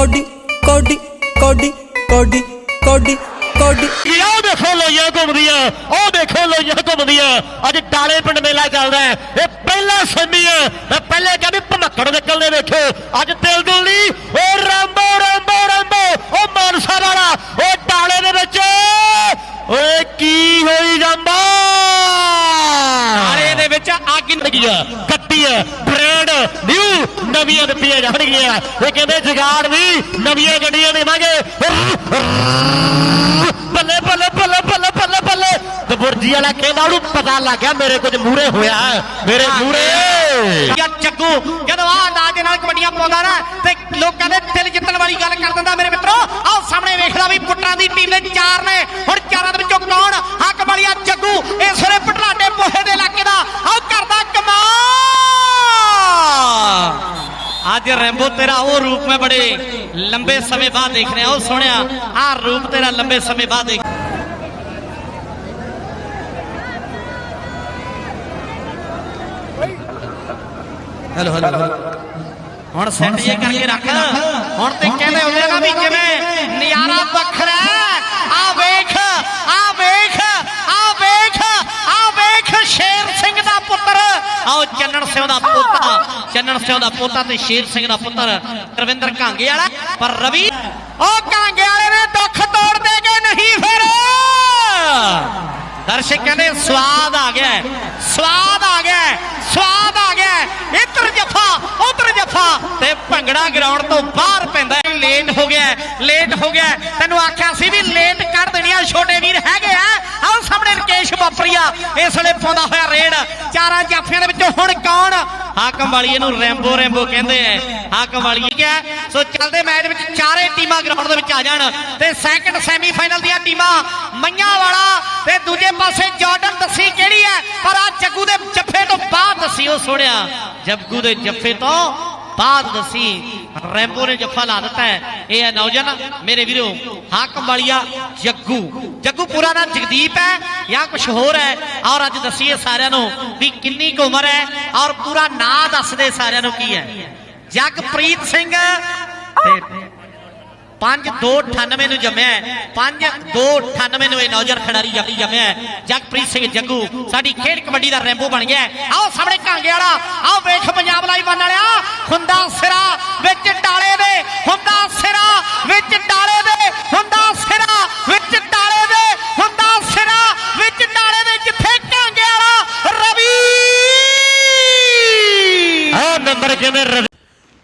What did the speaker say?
Cody ਕੋਡੀ ਕੋਡੀ ਕੋਡੀ ਕੋਡੀ ਕੋਡੀ। ਕੀ ਉਹ ਦੇਖੋ ਲੋਈਆਂ ਘੁੰਮਦੀਆਂ ਉਹ ਦੇਖੋ ਲੋਈਆਂ ਘੁੰਮਦੀਆਂ। ਅੱਜ ਟਾਲੇ ਪਿੰਡ ਮੇਲਾ ਚੱਲਦਾ ਹੈ। ਇਹ ਪਹਿਲਾ ਸੈਮੀ ਹੈ। ਤੇ ਪਹਿਲੇ ਕਹਿੰਦੇ ਭਮੱਕੜ ਨਿਕਲਦੇ ਵੇਖੋ। ਅੱਜ ਦਿਲ ਦਿਲ ਨਹੀਂ ਉਹ ਵਿੱਚ ਅੱਗ ਲੱਗੀਆਂ ਕੱਟੀਆਂ ਬ੍ਰਾਂਡ ਨਿਊ ਨਵੀਆਂ ਦਿੱਤੀਆਂ ਜਾਣਗੀਆਂ ਇਹ ਕਹਿੰਦੇ ਜਗਾੜ ਵੀ ਨਵੀਆਂ ਗੱਡੀਆਂ ਦੇਵਾਂਗੇ ਬੱਲੇ ਬੱਲੇ ਬੱਲੇ ਬੱਲੇ ਬੱਲੇ ਬੱਲੇ। ਤੇ ਬੁਰਜੀ ਵਾਲਾ ਕਹਿੰਦਾ ਉਹਨੂੰ ਪਤਾ ਲੱਗ ਗਿਆ ਮੇਰੇ ਕੁਝ ਮੂਰੇ ਹੋਇਆ। ਮੇਰੇ ਮੂਰੇ ਜਾਂ ਜੱਗੂ ਜਦੋਂ ਆ ਅੰਦਾਜ਼ ਦੇ ਨਾਲ ਕਬੱਡੀਆਂ ਪਾਉਂਦਾ ਨਾ ਤੇ ਲੋਕਾਂ ਦੇ ਦਿਲ ਜਿੱਤਣ ਵਾਲੀ ਗੱਲ ਕਰ ਦਿੰਦਾ ਮੇਰੇ ਮਿੱਤਰੋ। ਆਹ ਸਾਹਮਣੇ ਵੇਖਦਾ ਵੀ ਪੁੱਟਰਾਂ ਦੀ ਟੀਮ ਦੇ ਚਾਰ ਨੇ। ਹੁਣ ਚਾਰਾਂ ਦੇ ਵਿੱਚੋਂ ਕੌਣ ਹੱਕ ਵਾਲੀਆ ਜੱਗੂ ਇਸ ਵੇਲੇ ਪਟਲਾਡੇ ਪੋਹੇ ਦੇ ਇਲਾਕੇ ਦਾ ਆਹ ਕਰਦਾ ਕਮਾਲ ਅੱਜ ਰੈਂਬੋ ਤੇਰਾ ਉਹ ਰੂਪ ਮੈਂ ਬੜੇ ਲੰਬੇ ਸਮੇਂ ਬਾਅਦ ਦੇਖ ਰਿਹਾ ਉਹ ਸੋਹਣਿਆ ਆਹ ਰੂਪ ਤੇਰਾ ਲੰਬੇ ਸਮੇਂ ਬਾਅਦ ਦੇਖ ਹੈਲੋ ਹੈਲੋ ਹੁਣ ਸੈੱਟ ਜੇ ਕਰਕੇ ਰੱਖ। ਹੁਣ ਤੇ ਕਹਿੰਦੇ ਹੁੰਦੇ ਆ ਨਾ ਵੀ ਜਿਵੇਂ ਨਜ਼ਾਰਾ ਵੱਖਰਾ ਆ ਵੇਖ ਆ ਵੇਖ ਆ ਵੇਖ ਆ ਵੇਖ ਸ਼ੇਰ ਸਿੰਘ ਦਾ ਪੁੱਤਰ। ਆਓ ਚੰਨਣ ਸਿੰਘ ਦਾ ਚੰਨਣ ਸਿੰਘ ਦਾ ਪੋਤਾ ਤੇ ਸ਼ੇਰ ਸਿੰਘ ਦਾ ਪੁੱਤਰ ਤਰਵਿੰਦਰ ਕਾਂਗੇ ਵਾਲਾ। ਪਰ ਰਵੀ ਉਹ ਕਾਂਗੇ ਵਾਲੇ ਨੇ ਦੁੱਖ ਤੋੜ ਦੇ ਕੇ ਨਹੀਂ ਫਿਰ। ਦਰਸ਼ਕ ਕਹਿੰਦੇ ਸਵਾਦ ਆ ਗਿਆ ਸਵਾਦ ਆ ਗਿਆ ਸਵਾਦ ਆ ਗਿਆ ਇੱਧਰ ਜੱਫਾ, ਉਧਰ ਜਫਾ। ਤੇ ਭੰਗੜਾ ਗਰਾਊਂਡ ਤੋਂ ਬਾਹਰ ਪੈਂਦਾ ਲੇਟ ਹੋ ਗਿਆ ਲੇਟ ਹੋ ਗਿਆ ਤੈਨੂੰ ਆਖਿਆ ਸੀ ਵੀ ਲੇਟ ਕਰ ਦੇਣੀ ਆ। ਛੋਟੇ ਵੀਰ ਹੈਗੇ ਆ। ਆਹ ਸਾਹਮਣੇ ਰਕੇਸ਼ ਬਾਪਰੀਆ। ਇਸ ਵੇਲੇ ਪਾਉਂਦਾ ਹੋਇਆ ਰੇਡ। ਚਾਰਾਂ ਜਾਫੀਆਂ ਦੇ ਵਿੱਚੋਂ ਹੁਣ ਕੌਣ ਹਾਕਮ ਵਾਲੀ ਇਹਨੂੰ ਰੈਂਬੋ ਰੈਂਬੋ ਕਹਿੰਦੇ ਐ। ਹਾਕਮ ਵਾਲੀ ਕੀ ਸੋ ਚੱਲਦੇ ਮੈਚ ਵਿੱਚ ਚਾਰੇ ਟੀਮਾਂ ਗਰਾਊਂਡ ਦੇ ਵਿੱਚ ਆ ਜਾਣ। ਤੇ ਸੈਕੰਡ ਸੈਮੀਫਾਈਨਲ ਦੀਆਂ ਟੀਮਾਂ ਮਈਆਂ ਵਾਲਾ ਤੇ ਦੂਜੇ ਪਾਸੇ ਜਾਰਡਨ ਦੱਸੀ ਕਿਹੜੀ ਹੈ ਪਰ ਆ ਜੱਗੂ ਦੇ ਜੱਫੇ ਤੋਂ ਬਾਅਦ ਦੱਸੀ ਉਹ ਸੋਹਣਿਆ। ਜੱਗੂ ਦੇ ਜੱਫੇ ਤੋਂ ਬਾਅਦ ਦੱਸੀ ਰੈਂਬੋ ਨੇ ਜੱਫਾ ਲਾ ਦਿੱਤਾ ਹੈ। ਇਹ ਹੈ ਨੌਜਵਾਨ, ਮੇਰੇ ਵੀਰੋ, ਹਾਕਮ ਵਾਲੀਆ ਜੱਗੂ। ਜੱਗੂ ਪੂਰਾ ਨਾਮ ਜਗਦੀਪ ਹੈ ਜਾਂ ਕੁਝ ਹੋਰ ਹੈ? ਔਰ ਅੱਜ ਦੱਸੀਏ ਸਾਰਿਆਂ ਨੂੰ ਵੀ ਕਿੰਨੀ ਕੁ ਉਮਰ ਹੈ ਔਰ ਪੂਰਾ ਨਾਂ ਦੱਸਦੇ ਸਾਰਿਆਂ ਨੂੰ ਕੀ ਹੈ। ਜਗਪ੍ਰੀਤ ਸਿੰਘ ਤੇ 5298 ਨੂੰ ਜੰਮਿਆ ਹੈ। 5298 ਨੂੰ ਇਹ ਨੌਜਵਾਨ ਖਿਡਾਰੀ ਜੱਫੀ ਜੰਮਿਆ ਹੈ। ਜਗਪ੍ਰੀਤ ਸਿੰਘ ਜੱਗੂ, ਸਾਡੀ ਖੇਡ ਕਬੱਡੀ ਦਾ ਰੈਂਬੋ ਬਣ ਗਿਆ ਆਓ ਸਾਹਮਣੇ ਕਾਂਗੇ ਵਾਲਾ, ਆਓ ਵੇਖ ਪੰਜਾਬ ਲਾਈਵ ਵਾਲਿਆ, ਹੁੰਦਾ ਸਿਰਾ ਵਿੱਚ ਡਾਲੇ ਦੇ, ਹੁੰਦਾ ਸਿਰਾ ਵਿੱਚ ਡਾਲੇ ਦੇ, ਹੁੰਦਾ ਸਿਰਾ ਵਿੱਚ ਡਾਲੇ ਦੇ, ਹੁੰਦਾ ਸਿਰਾ ਵਿੱਚ ਡਾਲੇ ਦੇ, ਜਿੱਥੇ ਕਾਂਗੇ ਵਾਲਾ ਰਵੀ। ਆ ਨੰਬਰ ਕਹਿੰਦੇ ਰਵੀ?